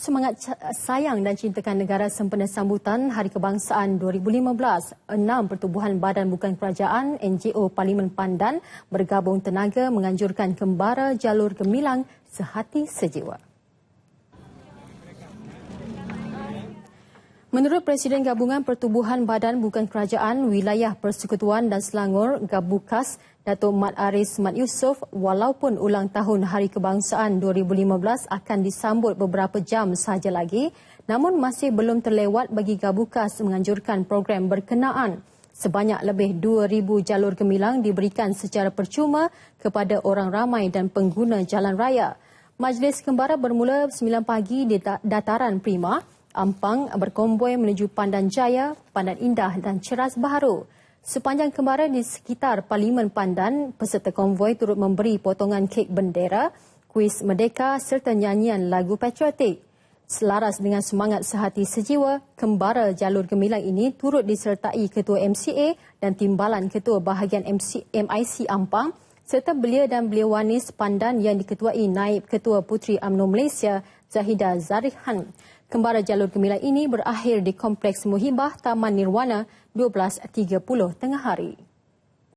Semangat sayang dan cintakan negara sempena sambutan Hari Kebangsaan 2015, enam pertubuhan badan bukan kerajaan NGO Parlimen Pandan bergabung tenaga menganjurkan kembara jalur gemilang sehati sejiwa. Menurut Presiden Gabungan Pertubuhan Badan Bukan Kerajaan Wilayah Persekutuan dan Selangor, Gabukas, Datuk Mat Aris Mat Yusof, walaupun ulang tahun Hari Kebangsaan 2015 akan disambut beberapa jam sahaja lagi, namun masih belum terlewat bagi Gabukas menganjurkan program berkenaan. Sebanyak lebih 2,000 jalur gemilang diberikan secara percuma kepada orang ramai dan pengguna jalan raya. Majlis Kembara bermula 9 pagi di dataran Prima Ampang berkomboi menuju Pandan Jaya, Pandan Indah dan Ceras Baharu. Sepanjang kembara di sekitar Parlimen Pandan, peserta konvoi turut memberi potongan kek bendera, kuis merdeka serta nyanyian lagu patriotik. Selaras dengan semangat sehati sejiwa, kembara jalur gemilang ini turut disertai Ketua MCA dan Timbalan Ketua Bahagian MC, MIC Ampang serta belia dan beliawanis pandan yang diketuai Naib Ketua Puteri UMNO Malaysia Zahida Zarihan. Kembara jalur gemilang ini berakhir di Kompleks Muhibah Taman Nirwana 12.30 tengah hari.